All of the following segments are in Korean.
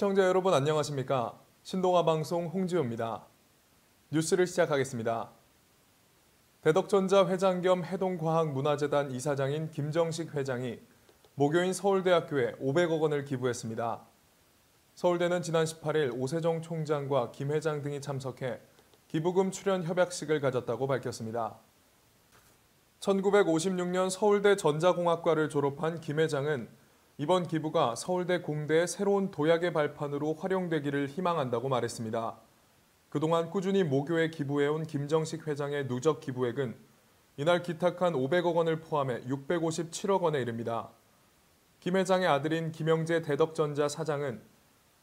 시청자 여러분 안녕하십니까? 신동아 방송 홍지호입니다. 뉴스를 시작하겠습니다. 대덕전자 회장 겸 해동과학문화재단 이사장인 김정식 회장이 모교인 서울대학교에 500억 원을 기부했습니다. 서울대는 지난 18일 오세정 총장과 김 회장 등이 참석해 기부금 출연 협약식을 가졌다고 밝혔습니다. 1956년 서울대 전자공학과를 졸업한 김 회장은 이번 기부가 서울대 공대의 새로운 도약의 발판으로 활용되기를 희망한다고 말했습니다. 그동안 꾸준히 모교에 기부해온 김정식 회장의 누적 기부액은 이날 기탁한 500억 원을 포함해 657억 원에 이릅니다. 김 회장의 아들인 김영재 대덕전자 사장은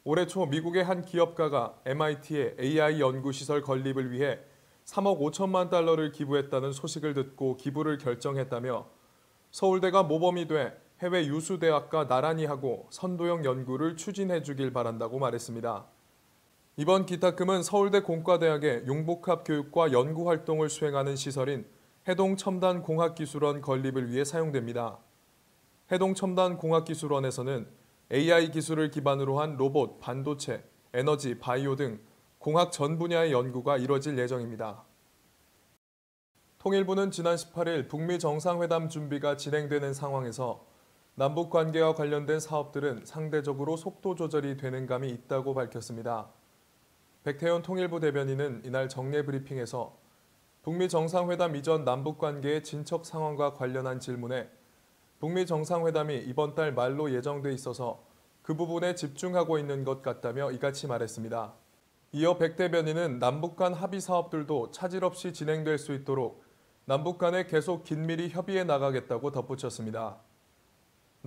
올해 초 미국의 한 기업가가 MIT의 AI 연구시설 건립을 위해 3억 5천만 달러를 기부했다는 소식을 듣고 기부를 결정했다며 서울대가 모범이 돼 해외 유수 대학과 나란히 하고 선도형 연구를 추진해 주길 바란다고 말했습니다. 이번 기탁금은 서울대 공과대학의 용복합 교육과 연구 활동을 수행하는 시설인 해동첨단공학기술원 건립을 위해 사용됩니다. 해동첨단공학기술원에서는 AI 기술을 기반으로 한 로봇, 반도체, 에너지, 바이오 등 공학 전 분야의 연구가 이뤄질 예정입니다. 통일부는 지난 18일 북미 정상회담 준비가 진행되는 상황에서 남북 관계와 관련된 사업들은 상대적으로 속도 조절이 되는 감이 있다고 밝혔습니다. 백태현 통일부 대변인은 이날 정례 브리핑에서 북미 정상회담 이전 남북 관계의 진척 상황과 관련한 질문에 북미 정상회담이 이번 달 말로 예정돼 있어서 그 부분에 집중하고 있는 것 같다며 이같이 말했습니다. 이어 백 대변인은 남북 간 합의 사업들도 차질 없이 진행될 수 있도록 남북 간에 계속 긴밀히 협의해 나가겠다고 덧붙였습니다.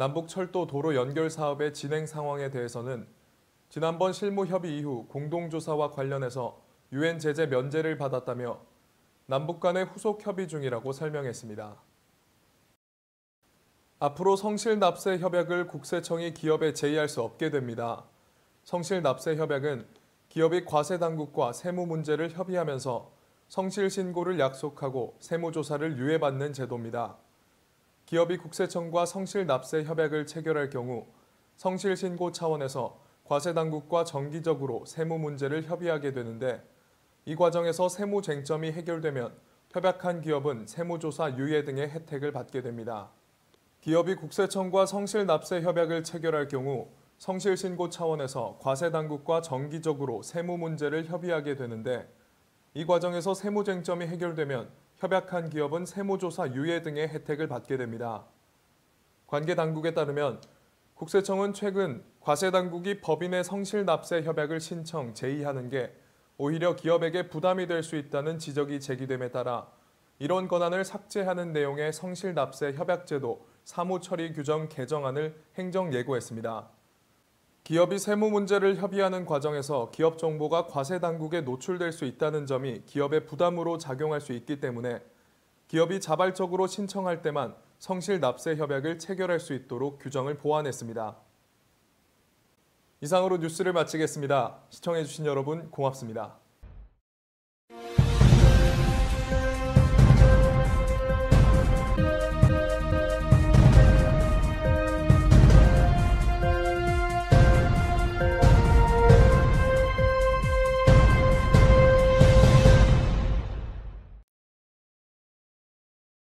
남북 철도 도로 연결 사업의 진행 상황에 대해서는 지난번 실무 협의 이후 공동조사와 관련해서 유엔 제재 면제를 받았다며 남북 간의 후속 협의 중이라고 설명했습니다. 앞으로 성실 납세 협약을 국세청이 기업에 제의할 수 없게 됩니다. 성실 납세 협약은 기업이 과세 당국과 세무 문제를 협의하면서 성실 신고를 약속하고 세무조사를 유예받는 제도입니다. 기업이 국세청과 성실 납세 협약을 체결할 경우 성실 신고 차원에서 과세 당국과 정기적으로 세무 문제를 협의하게 되는데 이 과정에서 세무 쟁점이 해결되면 협약한 기업은 세무조사 유예 등의 혜택을 받게 됩니다. 기업이 국세청과 성실 납세 협약을 체결할 경우 성실 신고 차원에서 과세 당국과 정기적으로 세무 문제를 협의하게 되는데 이 과정에서 세무 쟁점이 해결되면 협약한 기업은 세무조사 유예 등의 혜택을 받게 됩니다. 관계 당국에 따르면 국세청은 최근 과세 당국이 법인의 성실 납세 협약을 신청 제의하는 게 오히려 기업에게 부담이 될 수 있다는 지적이 제기됨에 따라 이런 권한을 삭제하는 내용의 성실 납세 협약제도 사무처리 규정 개정안을 행정 예고했습니다. 기업이 세무 문제를 협의하는 과정에서 기업 정보가 과세 당국에 노출될 수 있다는 점이 기업의 부담으로 작용할 수 있기 때문에 기업이 자발적으로 신청할 때만 성실 납세 협약을 체결할 수 있도록 규정을 보완했습니다. 이상으로 뉴스를 마치겠습니다. 시청해주신 여러분 고맙습니다.